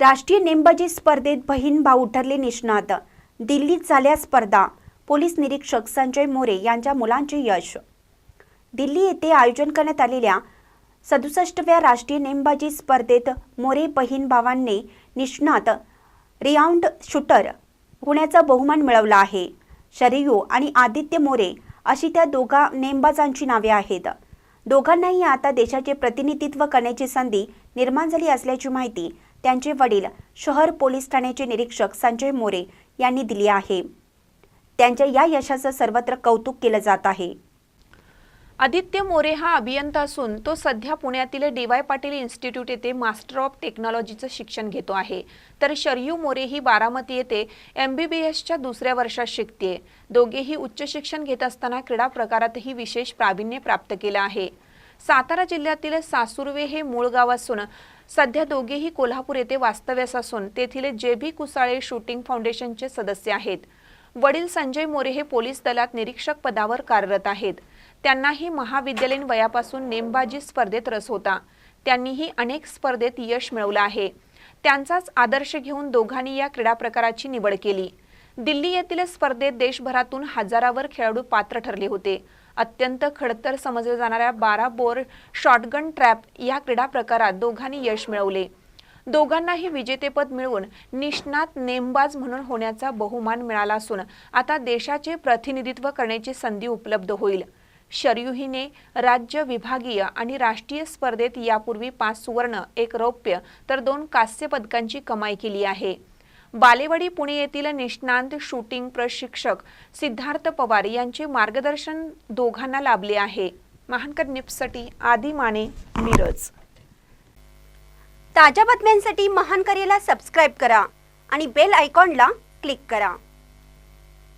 राष्ट्रीय नेमबाजी स्पर्धेत बहीण भाऊ ठरले निष्णात. दिल्लीत झाल्या स्पर्धा. पोलीस निरीक्षक संजय मोरे यांच्या मुलांचे यश. दिल्ली येथे आयोजन करण्यात आलेल्या सदुसष्टव्या राष्ट्रीय नेमबाजी स्पर्धेत मोरे बहीण भावांनी निष्णात रियाउंड शूटर होण्याचा बहुमान मिळवला आहे. शरयू आणि आदित्य मोरे अशी त्या दोघा नेमबाजांची नावे आहेत. दोघांनाही आता देशाचे प्रतिनिधित्व करण्याची संधी निर्माण झाली असल्याची माहिती त्यांचे वडील शहर पोलीस ठाण्याचे निरीक्षक संजय मोरे यांनी दिली आहे. त्यांच्या या यशाचं सर्वत्र कौतुक केलं जात आहे. आदित्य मोरे हा अभियंता असून तो सध्या पुण्यातील डी वाय पाटील इन्स्टिट्यूट येथे मास्टर ऑफ टेक्नॉलॉजीचं शिक्षण घेतो आहे. तर शरयू मोरे ही बारामती येथे एम बी बी एसच्या दुसऱ्या वर्षात शिकते दोघेही उच्च शिक्षण घेत असताना क्रीडा प्रकारातही विशेष प्रावीण्य प्राप्त केलं आहे. सातारा जिल्ह्यातील सासुर्वे हे मूळ गाव असून सध्या दोघेही कोल्हापूर येथे वास्तव्यास असून तेथील जे बी कुसाळे शूटिंग फाउंडेशनचे सदस्य आहेत. वडील संजय मोरे हे पोलीस दलात निरीक्षक पदावर कार्यरत आहेत. त्यांनाही महाविद्यालयीन वयापासून नेमबाजी स्पर्धेत रस होता. त्यांनीही अनेक स्पर्धेत यश मिळवलं आहे. त्यांचाच आदर्श घेऊन दोघांनी या क्रीडा प्रकाराची निवड केली. दिल्ली येथील स्पर्धेत देशभरातून हजारावर खेळाडू पात्र ठरले होते. अत्यंत खडतर समजल्या जाणाऱ्या बारा बोर शॉटगन ट्रॅप या क्रीडा प्रकारात दोघांनी यश मिळवले. दोघांनाही विजेतेपद मिळवून निष्णात नेमबाज म्हणून होण्याचा बहुमान मिळाला असून आता देशाचे प्रतिनिधित्व करण्याची संधी उपलब्ध होईल. शरयुहीने राज्य विभागीय आणि राष्ट्रीय स्पर्धेत यापूर्वी पाच सुवर्ण एक रौप्य तर दोन कांस्य पदकांची कमाई केली आहे. बालेवाडी पुणे येथील निष्णांत शूटिंग प्रशिक्षक सिद्धार्थ पवार यांचे मार्गदर्शन दोघांना लाभले आहे. महानकर निप्ससाठी आदी माने मिरज. ताज्या बातम्यांसाठी महानकरेला सबस्क्राईब करा आणि बेल आयकॉनला क्लिक करा.